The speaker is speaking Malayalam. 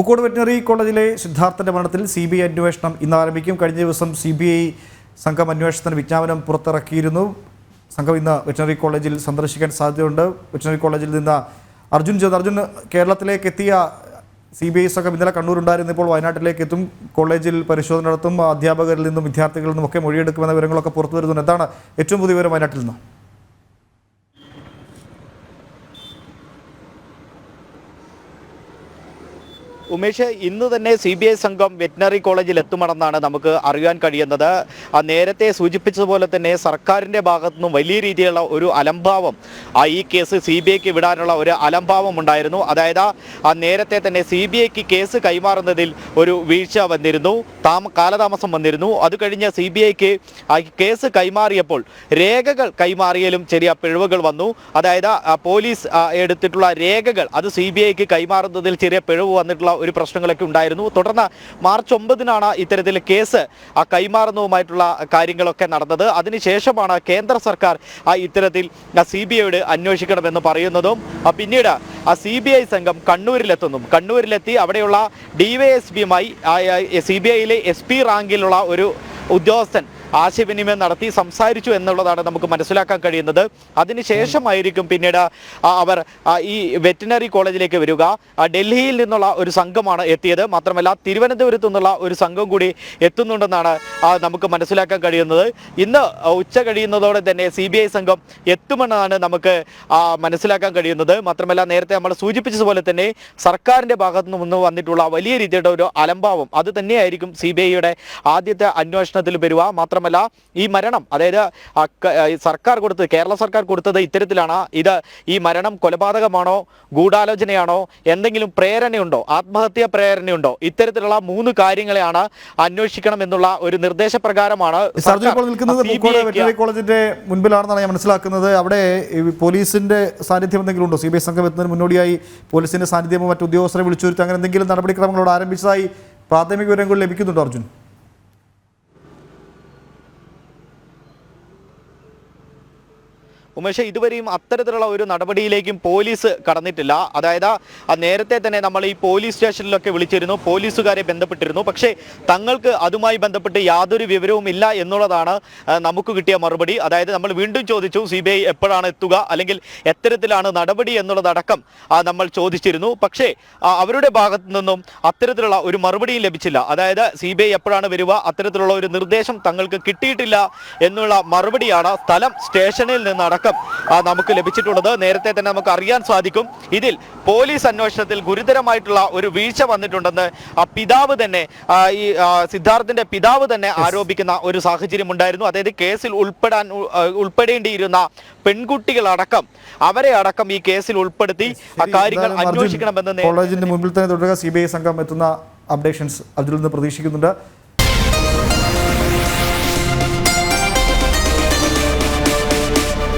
പൂക്കോട് വെറ്റിനറി കോളേജിലെ സിദ്ധാർത്ഥന്റെ മരണത്തിൽ സി ബി ഐ അന്വേഷണം ഇന്ന് ആരംഭിക്കും. കഴിഞ്ഞ ദിവസം സി ബി ഐ സംഘം അന്വേഷണത്തിന് വിജ്ഞാപനം പുറത്തിറക്കിയിരുന്നു. സംഘം ഇന്ന് വെറ്റിനറി കോളേജിൽ സന്ദർശിക്കാൻ സാധ്യതയുണ്ട്. വെറ്റിനറി കോളേജിൽ നിന്ന് അർജുൻ ചേർന്ന് അർജുൻ കേരളത്തിലേക്ക് എത്തിയ സി ബി ഐ സംഘം ഇന്നലെ കണ്ണൂരുണ്ടായിരുന്നു. ഇപ്പോൾ വയനാട്ടിലേക്ക് എത്തും. കോളേജിൽ പരിശോധന നടത്തും. അധ്യാപകരിൽ നിന്നും വിദ്യാർത്ഥികളിൽ നിന്നും ഒക്കെ മൊഴിയെടുക്കുമെന്ന വിവരങ്ങളൊക്കെ പുറത്തു വരുന്നുണ്ട്. എന്താണ് ഏറ്റവും പുതിയ വിവരം വയനാട്ടിൽ നിന്ന്? ഉമേഷ് ഇന്ന് തന്നെ സി ബി ഐ സംഘം വെറ്റിനറി കോളേജിൽ എത്തുമെന്നാണ് നമുക്ക് അറിയാൻ കഴിയുന്നത്. നേരത്തെ സൂചിപ്പിച്ചതുപോലെ തന്നെ സർക്കാരിന്റെ ഭാഗത്തു നിന്നും വലിയ രീതിയിലുള്ള ഒരു അലംഭാവം ആ ഈ കേസ് സി ബി ഐക്ക് വിടാനുള്ള ഒരു അലംഭാവം ഉണ്ടായിരുന്നു. അതായത് ആ നേരത്തെ തന്നെ സി ബി ഐക്ക് കേസ് കൈമാറുന്നതിൽ ഒരു വീഴ്ച വന്നിരുന്നു താമ കാലതാമസം വന്നിരുന്നു. അത് കഴിഞ്ഞ് സി ബി ഐക്ക് കേസ് കൈമാറിയപ്പോൾ രേഖകൾ കൈമാറിയാലും ചെറിയ പിഴവുകൾ വന്നു. അതായത് പോലീസ് എടുത്തിട്ടുള്ള രേഖകൾ അത് സി ബി ഐക്ക് കൈമാറുന്നതിൽ ചെറിയ പിഴവ് വന്നിട്ടുള്ള ഒരു പ്രശ്നങ്ങളൊക്കെ ഉണ്ടായിരുന്നു. തുടർന്ന് മാർച്ച് ഒമ്പതിനാണ് ഇത്തരത്തിൽ കേസ് ആ കൈമാറുന്നതുമായിട്ടുള്ള കാര്യങ്ങളൊക്കെ നടന്നത്. അതിനുശേഷമാണ് കേന്ദ്ര സർക്കാർ ആ ഇത്തരത്തിൽ സി ബി ഐയോട് അന്വേഷിക്കണമെന്ന് പറയുന്നതും പിന്നീട് ആ സി ബി ഐ സംഘം കണ്ണൂരിലെത്തുന്നു കണ്ണൂരിലെത്തി അവിടെയുള്ള ഡി വൈ എസ് പിയുമായി സി ബി ഐയിലെ എസ് പി റാങ്കിലുള്ള ഒരു ഉദ്യോഗസ്ഥൻ ആശയവിനിമയം നടത്തി സംസാരിച്ചു എന്നുള്ളതാണ് നമുക്ക് മനസ്സിലാക്കാൻ കഴിയുന്നത്. അതിനുശേഷമായിരിക്കും പിന്നീട് അവർ ഈ വെറ്റിനറി കോളേജിലേക്ക് വരിക. ഡൽഹിയിൽ നിന്നുള്ള ഒരു സംഘമാണ് എത്തിയത്. മാത്രമല്ല തിരുവനന്തപുരത്തു നിന്നുള്ള ഒരു സംഘം കൂടി എത്തുന്നുണ്ടെന്നാണ് നമുക്ക് മനസ്സിലാക്കാൻ കഴിയുന്നത്. ഇന്ന് ഉച്ച കഴിയുന്നതോടെ തന്നെ സി സംഘം എത്തുമെന്നാണ് നമുക്ക് മനസ്സിലാക്കാൻ കഴിയുന്നത്. മാത്രമല്ല നേരത്തെ നമ്മൾ സൂചിപ്പിച്ചതുപോലെ തന്നെ സർക്കാരിന്റെ ഭാഗത്തു നിന്ന് വന്നിട്ടുള്ള വലിയ രീതിയുടെ ഒരു അലംഭാവം. അത് തന്നെയായിരിക്കും സി ബി ഐയുടെ ആദ്യത്തെ അന്വേഷണത്തിൽ വരിക. മാത്രമല്ല ഈ മരണം അതായത് സർക്കാർ കൊടുത്തത് കേരള സർക്കാർ കൊടുത്തത് ഇത്തരത്തിലാണ്. ഇത് ഈ മരണം കൊലപാതകമാണോ ഗൂഢാലോചനയാണോ എന്തെങ്കിലും പ്രേരണയുണ്ടോ ആത്മഹത്യാ പ്രേരണയുണ്ടോ ഇത്തരത്തിലുള്ള മൂന്ന് കാര്യങ്ങളെയാണ് അന്വേഷിക്കണം എന്നുള്ള ഒരു നിർദ്ദേശപ്രകാരമാണ് വെറ്ററിനറി കോളേജിന്റെ മുൻപിലാണെന്നാണ് ഞാൻ മനസ്സിലാക്കുന്നത്. അവിടെ പോലീസിന്റെ സാന്നിധ്യം എന്തെങ്കിലും ഉണ്ടോ? സി ബി ഐ സംഘം എത്തുന്നതിന് മുന്നോടിയായി പോലീസിന്റെ സാന്നിധ്യമോ മറ്റു ഉദ്യോഗസ്ഥരെ വിളിച്ചു വരുത്തി അങ്ങനെ എന്തെങ്കിലും നടപടിക്രമങ്ങളോട് ആരംഭിച്ചതായി പ്രാഥമിക വിവരങ്ങൾ ലഭിക്കുന്നുണ്ടോ അർജുൻ? ഉമേഷ് ഇതുവരെയും അത്തരത്തിലുള്ള ഒരു നടപടിയിലേക്കും പോലീസ് കടന്നിട്ടില്ല. അതായത് നേരത്തെ തന്നെ നമ്മൾ ഈ പോലീസ് സ്റ്റേഷനിലൊക്കെ വിളിച്ചിരുന്നു പോലീസുകാരെ ബന്ധപ്പെട്ടിരുന്നു. പക്ഷേ തങ്ങൾക്ക് അതുമായി ബന്ധപ്പെട്ട് യാതൊരു വിവരവും ഇല്ല എന്നുള്ളതാണ് നമുക്ക് കിട്ടിയ മറുപടി. അതായത് നമ്മൾ വീണ്ടും ചോദിച്ചു സി എപ്പോഴാണ് എത്തുക? അല്ലെങ്കിൽ എത്തരത്തിലാണ് നടപടി എന്നുള്ളതടക്കം നമ്മൾ ചോദിച്ചിരുന്നു. പക്ഷേ അവരുടെ ഭാഗത്തു നിന്നും അത്തരത്തിലുള്ള ഒരു മറുപടിയും ലഭിച്ചില്ല. അതായത് സി എപ്പോഴാണ് വരിക? അത്തരത്തിലുള്ള ഒരു നിർദ്ദേശം തങ്ങൾക്ക് കിട്ടിയിട്ടില്ല എന്നുള്ള മറുപടിയാണ് സ്ഥലം സ്റ്റേഷനിൽ നിന്നടക്കം ആ, നമുക്ക് ലഭിച്ചിട്ടുള്ളത്. നേരത്തെ തന്നെ നമുക്ക് അറിയാൻ സാധിക്കും. ഇതിൽ പോലീസ് അന്വേഷണത്തിൽ ഗുരുതരമായിട്ടുള്ള ഒരു വീഴ്ച വന്നിട്ടുണ്ടെന്ന് ആ പിതാവ് തന്നെ ഈ സിദ്ധാർത്ഥിന്റെ പിതാവ് തന്നെ ആരോപിക്കുന്ന ഒരു സാഹചര്യം ഉണ്ടായിരുന്നു. അതായത് കേസിൽ ഉൾപ്പെടാൻ ഉൾപ്പെടേണ്ടിയിരുന്ന പെൺകുട്ടികളടക്കം അവരെ അടക്കം ഈ കേസിൽ ഉൾപ്പെടുത്തി ആ കാര്യങ്ങൾ അന്വേഷിക്കണമെന്ന് കോളേജിന്റെ മുമ്പിൽ തന്നെ തുടരുക. സി ബി ഐ സംഘം എത്തുന്ന അപ്ഡേഷൻസ് അതിൽ നിന്ന് പ്രതീക്ഷിക്കുന്നുണ്ട്.